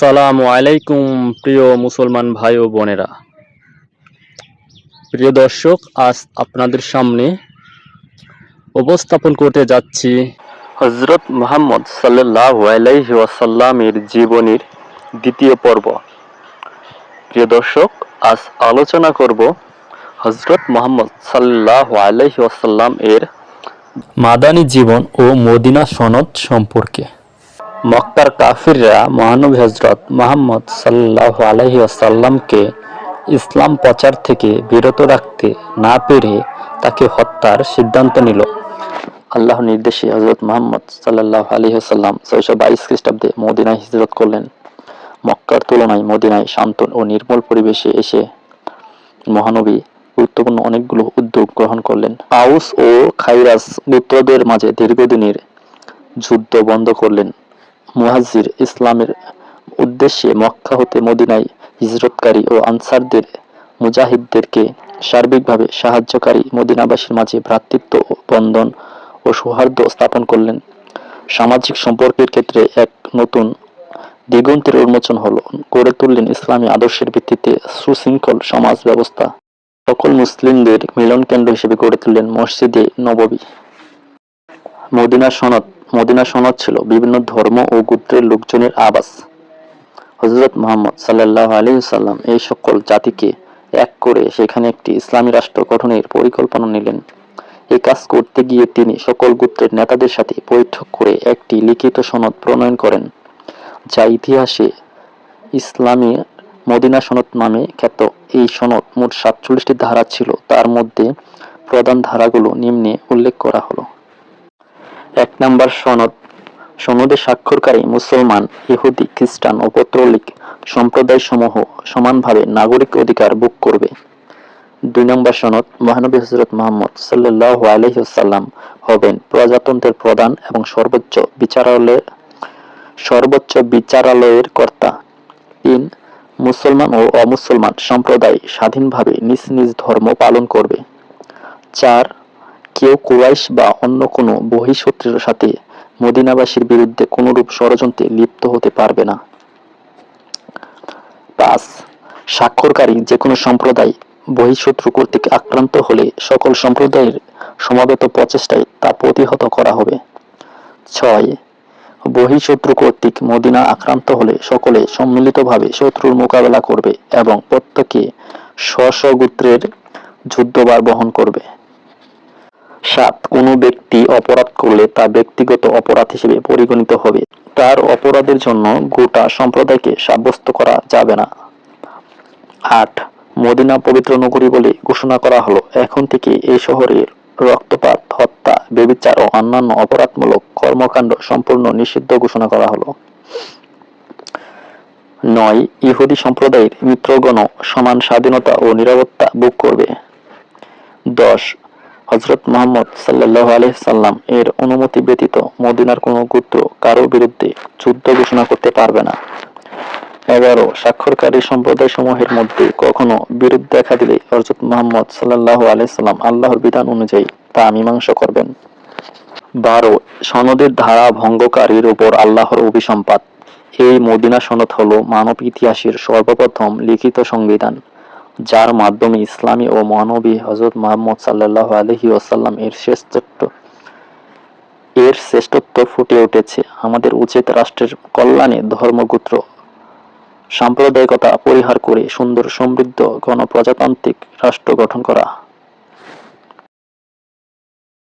আসসালামু আলাইকুম, প্রিয় মুসলমান ভাই ও বোনেরা। প্রিয় দর্শক, আজ আপনাদের সামনে উপস্থাপন করতে যাচ্ছি হজরত মোহাম্মদ সাল্লাহ আলাইহি ওয়াসাল্লামের জীবনীর দ্বিতীয় পর্ব। প্রিয় দর্শক, আজ আলোচনা করব হজরত মোহাম্মদ সাল্লাহ আলাইহি এর মাদানী জীবন ও মদিনা সনদ সম্পর্কে। মক্কার কাফিররা মহানবী হজরত মোহাম্মদ সাল্লাহ আলহি আসাল্লামকে ইসলাম প্রচার থেকে বিরত রাখতে না পেরে তাকে হত্যার সিদ্ধান্ত নিল। আল্লাহ নির্দেশে হজরত মোহাম্মদ সাল্লাহ আলহি আসাল্লাম ছয়শো বাইশ খ্রিস্টাব্দে মদিনায় হিজরত করলেন। মক্কার তুলনায় মদিনায় শান্ত ও নির্মল পরিবেশে এসে মহানবী গুরুত্বপূর্ণ অনেকগুলো উদ্যোগ গ্রহণ করলেন। আউস ও খাইরাস গোত্রদের মাঝে দীর্ঘদিনের যুদ্ধ বন্ধ করলেন। মুহাজির ইসলামের উদ্দেশ্যে মক্কা হতে মদিনায় হিজরতকারী ও আনসারদের, মুজাহিদদেরকে সার্বিকভাবে সাহায্যকারী মদিনাবাসীর মাঝে ভ্রাতৃত্ব বন্ধন ও সৌহার্দ্য স্থাপন করলেন। সামাজিক সম্পর্কের ক্ষেত্রে এক নতুন দিগন্তের উন্মোচন হল। গড়ে তুললেন ইসলামী আদর্শের ভিত্তিতে সুশৃঙ্খল সমাজ ব্যবস্থা। সকল মুসলিমদের মিলন কেন্দ্র হিসেবে গড়ে তুললেন মসজিদে নববী। মদিনা সনদ মদিনা সনদ ছিল বিভিন্ন ধর্ম ও গোত্রের লোকজনের আবাস। হজরত মোহাম্মদ সাল্লাহ আলী সাল্লাম এই সকল জাতিকে এক করে সেখানে একটি ইসলামী রাষ্ট্র গঠনের পরিকল্পনা নিলেন। এই কাজ করতে গিয়ে তিনি সকল গোত্রের নেতাদের সাথে বৈঠক করে একটি লিখিত সনদ প্রণয়ন করেন, যা ইতিহাসে ইসলামী মদিনা সনদ নামে খ্যাত। এই সনদ মোট সাতচল্লিশটি ধারা ছিল, তার মধ্যে প্রধান ধারাগুলো নিম্নে উল্লেখ করা হলো। এক নম্বর সনদ। সনদে স্বাক্ষরকারী মুসলমান, ইহুদি, খ্রিস্টান ও পত্রলিক সম্প্রদায়সমূহ সমানভাবে নাগরিক অধিকার ভোগ করবে। দুই নম্বর সনদ, মহানবী হজরত মোহাম্মদ সাল্লাহ আলহিসাল্লাম হবেন প্রজাতন্ত্রের প্রধান এবং সর্বোচ্চ বিচারালয়ের সর্বোচ্চ বিচারালয়ের কর্তা। তিন, মুসলমান ও অমুসলমান সম্প্রদায় স্বাধীনভাবে নিজ নিজ ধর্ম পালন করবে। চার কেউ কুরাইশ বা অন্য কোনো বহিঃশত্রুর সাথে মদিনাবাসীর বিরুদ্ধে কোনরূপ ষড়যন্ত্রে লিপ্ত হতে পারবে না। পাঁচ, স্বাক্ষরকারী যে কোনো সম্প্রদায় বহিঃশত্রু কর্তৃক আক্রান্ত হলে সকল সম্প্রদায়ের সমাবেত প্রচেষ্টায় তা প্রতিহত করা হবে। ছয়, বহিঃশত্রু কর্তৃক মদিনা আক্রান্ত হলে সকলে সম্মিলিতভাবে শত্রুর মোকাবেলা করবে এবং প্রত্যেকে স্ব গোত্রের যুদ্ধবার বহন করবে। সাত কোনো ব্যক্তি অপরাধ করলে তা ব্যক্তিগত অপরাধ হিসেবে পরিগণিত হবে। তার অপরাধের জন্য গোটা সম্প্রদায়কে সাব্যস্ত করা যাবে না। আট, মদিনা পবিত্র নগরী বলে ঘোষণা করা হলো। এখন থেকে এই শহরে রক্তপাত, হত্যা বেবিচার ও অন্যান্য অপরাধমূলক কর্মকাণ্ড সম্পূর্ণ নিষিদ্ধ ঘোষণা করা হলো। নয়, ইহুদি সম্প্রদায়ের মিত্রগণ সমান স্বাধীনতা ও নিরাপত্তা ভোগ করবে। দশ হজরত মোহাম্মদ সাল্লাহ আলহিসাল্লাম এর অনুমতি ব্যতীত মদিনার কোনো গোত্র কারও বিরুদ্ধে যুদ্ধ ঘোষণা করতে পারবে না। এগারো, স্বাক্ষরকারী সম্প্রদায় সমূহের মধ্যে কখনো বিরোধ দেখা দিলে হজরত মোহাম্মদ সাল্লাহ আলাইসাল্লাম আল্লাহর বিধান অনুযায়ী তা মীমাংসা করবেন। বারো, সনদের ধারা ভঙ্গকারীর উপর আল্লাহর অভিসম্পাত। এই মদিনা সনদ হলো মানব ইতিহাসের সর্বপ্রথম লিখিত সংবিধান। যার মাধ্যমে ইসলামী ও মহানবী হজরত মোহাম্মদ সাল্লাহ আলহি ওসাল্লাম এর শ্রেষ্ঠত্ব এর শ্রেষ্ঠত্ব ফুটে উঠেছে। আমাদের উচিত রাষ্ট্রের কল্যাণে ধর্মগুত্র, সাম্প্রদায়িকতা পরিহার করে সুন্দর সমৃদ্ধ গণপ্রজাতান্ত্রিক রাষ্ট্র গঠন করা।